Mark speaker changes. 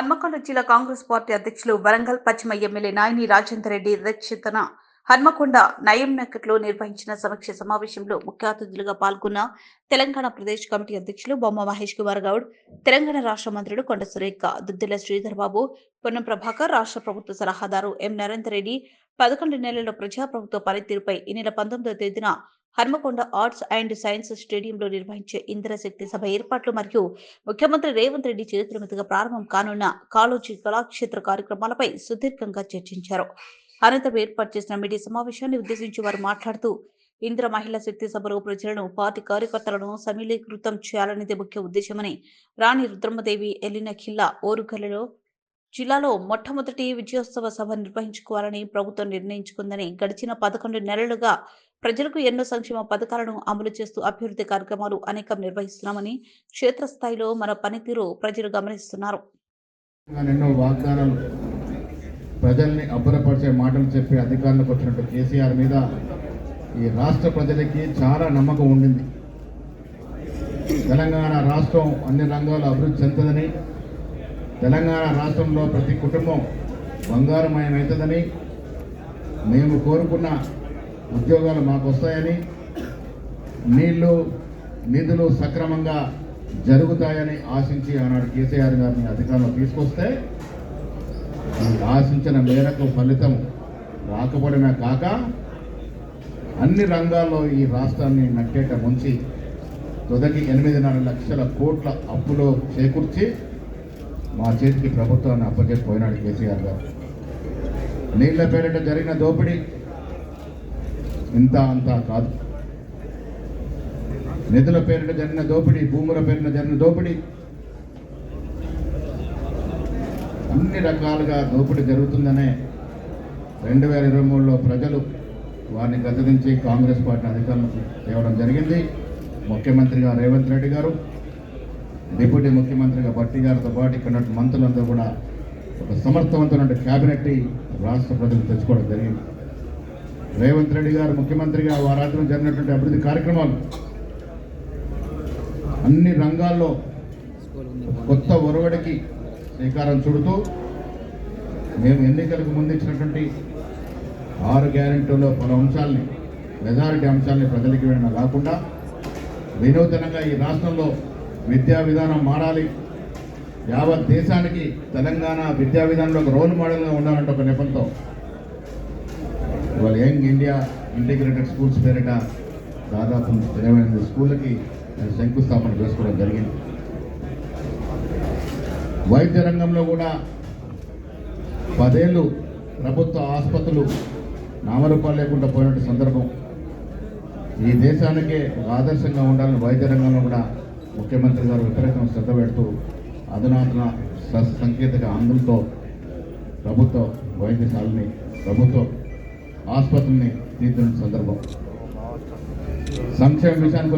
Speaker 1: హన్మకొండ జిల్లా కాంగ్రెస్ పార్టీ అధ్యక్షులు వరంగల్ పశ్చిమ ఎమ్మెల్యే నాయని రాజేందర్ రెడ్డి అధ్యక్షతన హన్మకొండ నయం నక్కట్లో నిర్వహించిన సమీక్ష సమావేశంలో ముఖ్య అతిథులుగా పాల్గొన్న తెలంగాణ ప్రదేశ్ కమిటీ అధ్యక్షులు బొమ్మ మహేష్ కుమార్ గౌడ్ తెలంగాణ రాష్ట్ర మంత్రులు కొండ సురేఖ దుద్దిల శ్రీధర్ బాబు పొన్నం ప్రభాకర్ రాష్ట్ర ప్రభుత్వ సలహాదారు ఎం నరేందర్ రెడ్డి పదకొండు నెలల ప్రజాప్రభుత్వ పనితీరుపై ఈ నెల పంతొమ్మిదవ తేదీన హన్మకొండ ఆర్ట్స్ అండ్ సైన్స్ స్టేడియంలో నిర్వహించే ఇంద్రశక్తి సభ ఏర్పాట్లు మరియు ముఖ్యమంత్రి రేవంత్ రెడ్డి చేతుల మీదుగా ప్రారంభం కానున్న కాళోజీ కళాక్షేత్ర కార్యక్రమాలపై సుదీర్ఘంగా చర్చించారు. అనంతరం ఏర్పాటు చేసిన మీడియా సమావేశాన్ని ఉద్దేశించి వారు మాట్లాడుతూ ఇంద్ర మహిళా శక్తి సభలో ప్రజలను పార్టీ కార్యకర్తలను సమీలీకృతం చేయాలనేది ముఖ్య ఉద్దేశమని రాణి రుద్రమ్మదేవి ఎల్లిన ఖిల్లా ఓరుగల్లలో జిల్లాలో మొట్టమొదటి విజయోత్సవ సభ నిర్వహించుకోవాలని ప్రభుత్వం నిర్ణయించుకుందని గడిచిన పదకొండు నెలలుగా ప్రజలకు ఎన్నో సంక్షేమ పథకాలను అమలు చేస్తూ అభివృద్ధి కార్యక్రమాలు అనేకం నిర్వహిస్తున్నామని క్షేత్రస్థాయిలో మన పనితీరు ప్రజలు గమనిస్తున్నారు.
Speaker 2: ప్రజల్ని అబ్బురపరిచే మాటలు చెప్పి అధికారంలోకి వచ్చినట్టు కేసీఆర్ మీద ఈ రాష్ట్ర ప్రజలకి చాలా నమ్మకం ఉండింది. తెలంగాణ రాష్ట్రం అన్ని రంగాలు అభివృద్ధి చెందుతుందని తెలంగాణ రాష్ట్రంలో ప్రతి కుటుంబం బంగారమయం అవుతుందని మేము కోరుకున్న ఉద్యోగాలు మాకు వస్తాయని నీళ్ళు నిధులు సక్రమంగా జరుగుతాయని ఆశించి ఆనాడు కేసీఆర్ గారిని అధికారంలో తీసుకొస్తే ఆశించిన మేరకు ఫలితం రాకపోవడమే కాక అన్ని రంగాల్లో ఈ రాష్ట్రాన్ని నట్టేట ముంచి తుదకి ఎనిమిదిన్నర లక్షల కోట్ల అప్పులో చేకూర్చి మా చేతికి ప్రభుత్వాన్ని అప్పచెప్పిపోయినాడు కేసీఆర్ గారు. నీళ్ళ పేరిట జరిగిన దోపిడీ ఇంత అంతా కాదు. నిధుల పేరిట జరిగిన దోపిడీ భూముల పేరిట జరిగిన దోపిడీ అన్ని రకాలుగా దోపిడీ జరుగుతుందనే రెండు వేల ఇరవై మూడులో ప్రజలు వారిని గద్దదించి కాంగ్రెస్ పార్టీ అధికారంలోకి తేవడం జరిగింది. ముఖ్యమంత్రిగా రేవంత్ రెడ్డి గారు డిప్యూటీ ముఖ్యమంత్రిగా భట్టి గారితో పాటు ఇక్కడ ఉన్న మంత్రులందరూ కూడా ఒక సమర్థవంతమైన క్యాబినెట్ రాష్ట్ర ప్రజలు తెచ్చుకోవడం జరిగింది. రేవంత్ రెడ్డి గారు ముఖ్యమంత్రిగా వారాత్రం జరిగినటువంటి అభివృద్ధి కార్యక్రమాలు అన్ని రంగాల్లో కొత్త ఒరవడికి శ్రీకారం చుడుతూ మేము ఎన్నికలకు ముందు ఇచ్చినటువంటి ఆరు గ్యారెంటీలో పలు అంశాలని మెజారిటీ అంశాలని ప్రజలకి ఇవ్వడం కాకుండా వినూతనంగా ఈ రాష్ట్రంలో విద్యా విధానం మారాలి. యావత్ దేశానికి తెలంగాణ విద్యా విధానంలో ఒక రోల్ మోడల్గా ఉండాలంటే ఒక నెపంతో ఇవాళ యంగ్ ఇండియా ఇంటిగ్రేటెడ్ స్కూల్స్ పేరిట దాదాపు ఇరవై ఎనిమిది స్కూళ్ళకి నేను శంకుస్థాపన చేసుకోవడం జరిగింది. వైద్య రంగంలో కూడా పదేళ్ళు ప్రభుత్వ ఆసుపత్రులు నామరూపాలు లేకుండా పోయినట్టు సందర్భం. ఈ దేశానికే ఒక ఆదర్శంగా ఉండాలని వైద్య రంగంలో కూడా ముఖ్యమంత్రి గారు విపరీతం శ్రద్ధ పెడుతూ అధునాతన స- సాంకేతిక అందులతో ప్రభుత్వ వైద్యశాలని ప్రభుత్వ ఆసుపత్రిని తీర్చిన సందర్భం. సంక్షేమ విషయానికి